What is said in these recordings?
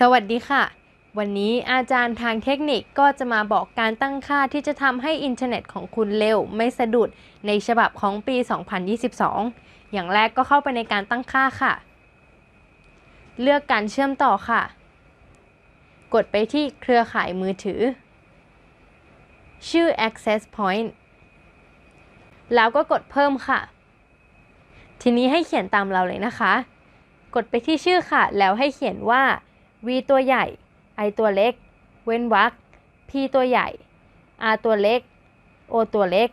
สวัสดีค่ะ วันนี้อาจารย์ทางเทคนิคก็จะมาบอกการตั้งค่าที่จะทำให้อินเทอร์เน็ตของคุณเร็วไม่สะดุดในฉบับของปี 2022 อย่างแรกก็เข้าไปในการตั้งค่าค่ะ เลือกการเชื่อมต่อค่ะ กดไปที่เครือข่ายมือถือ ชื่อ access point แล้วก็กดเพิ่มค่ะ ทีนี้ให้เขียนตามเราเลยนะคะ กดไปที่ชื่อค่ะ แล้วให้เขียนว่า v ตัวใหญ่ i ตัวเล็ก เว้นวรรค p ตัวใหญ่ r ตัวเล็ก o ตัวเล็ก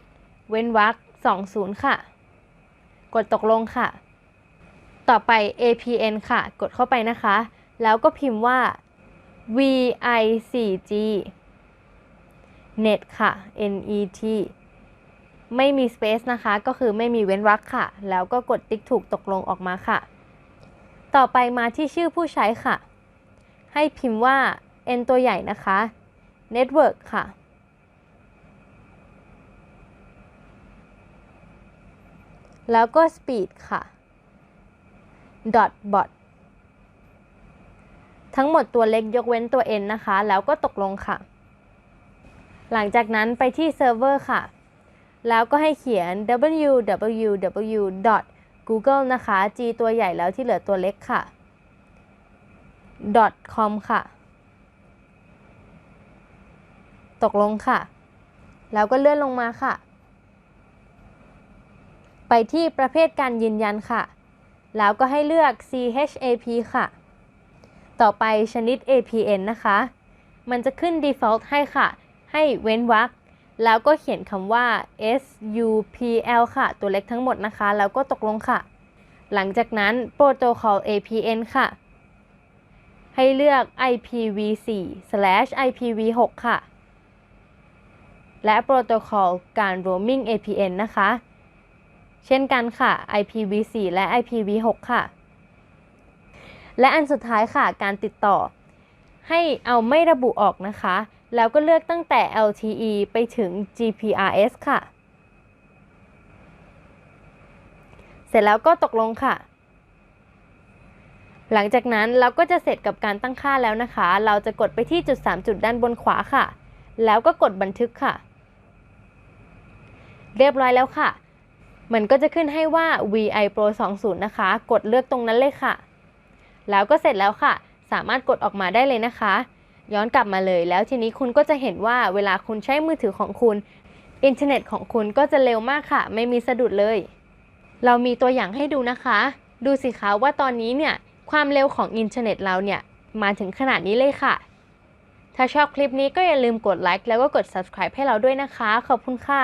เว้นวรรค20 ค่ะ กดตกลงค่ะ ต่อไป apn ค่ะ กดเข้าไปนะคะ แล้วก็พิมพ์ว่า vi4g net ค่ะ net ไม่มี space นะคะ ก็คือไม่มีเว้นวรรคค่ะ แล้วก็กดติ๊กถูกตกลงออกมาค่ะ ต่อไปมาที่ชื่อผู้ใช้ค่ะ ให้พิมพ์ว่า n ตัวใหญ่นะคะ network ค่ะ แล้วก็ speed ค่ะ dot bot ทั้งหมดตัวเล็กยกเว้นตัว n นะคะ แล้วก็ตกลงค่ะ หลังจากนั้นไปที่เซิร์ฟเวอร์ค่ะ แล้วก็ให้เขียน www google นะคะ g ตัวใหญ่แล้วที่เหลือตัวเล็กค่ะ .com ค่ะ ตกลงค่ะ แล้วก็เลื่อนลงมาค่ะ ไปที่ประเภทการยืนยันค่ะ แล้วก็ให้เลือก CHAP ค่ะ ต่อไปชนิด APN นะคะ มันจะขึ้น default ให้ค่ะ ให้เว้นวรรคแล้วก็เขียนคำว่า SUPL ค่ะ ตัวเล็กทั้งหมดนะคะ แล้วก็ตกลงค่ะ หลังจากนั้น Protocol APN ค่ะ ให้เลือก IPv4/IPv6 ค่ะ และ Protocol การ Roaming APN นะคะ เช่นกันค่ะ IPv4 และ IPv6 ค่ะ และอันสุดท้ายค่ะ การติดต่อ ให้เอาไม่ระบุออกนะคะ แล้วก็เลือกตั้งแต่ LTE ไปถึง GPRS ค่ะ เสร็จแล้วก็ตกลงค่ะ หลังจากนั้นเราก็จะเสร็จกับการตั้งค่าแล้วนะคะ เราจะกดไปที่จุด 3 จุดด้านบนขวาค่ะ แล้วก็กดบันทึกค่ะ เรียบร้อยแล้วค่ะ มันก็จะขึ้นให้ว่า VI Pro 20 นะคะ กดเลือกตรงนั้นเลยค่ะ แล้วก็เสร็จแล้วค่ะ สามารถกดออกมาได้เลยนะคะ ย้อนกลับมาเลย แล้วทีนี้คุณก็จะเห็นว่าเวลาคุณใช้มือถือของคุณ อินเทอร์เน็ตของคุณก็จะเร็วมากค่ะ ไม่มีสะดุดเลย เรามีตัวอย่างให้ดูนะคะ ดูสิคะว่าตอนนี้เนี่ย ความเร็วของอินเทอร์เน็ตเราเนี่ย มาถึงขนาดนี้เลยค่ะ ถ้าชอบคลิปนี้ก็อย่าลืมกดไลค์แล้วก็กด subscribe ให้เราด้วยนะคะ ขอบคุณค่ะ